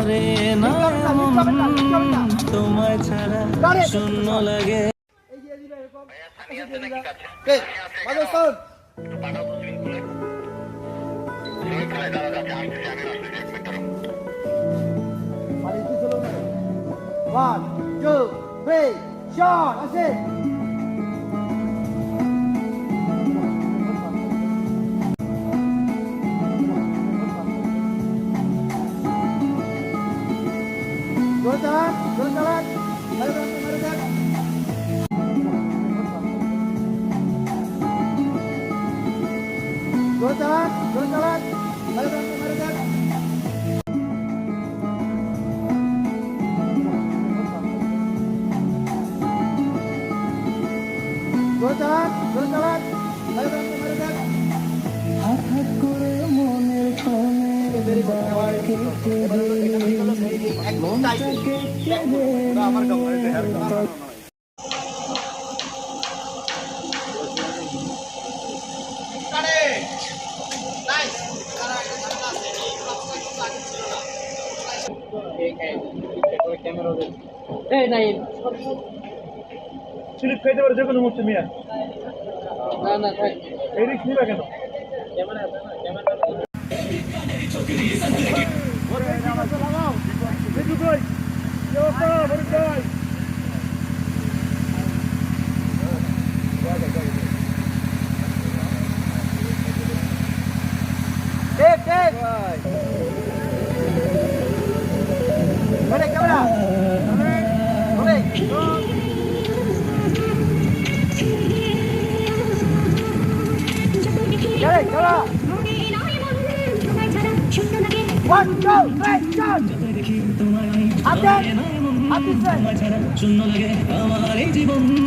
করে না তোমায় ছাড়া শূন্য লাগে One, two, three, shot, that's it. হঠাৎ করে মনের কোণে দিলি মনটা স্লিপ খাইতে পারে যে কোনো মুহূর্তে মিয়া না না থাক এই কেন Red. Corre, cámara. Corre. Corre, cámara. One, two, three, jump! Up there! Up this way!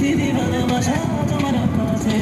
পৃথিবী ভালোবাসা তোমার কাছে.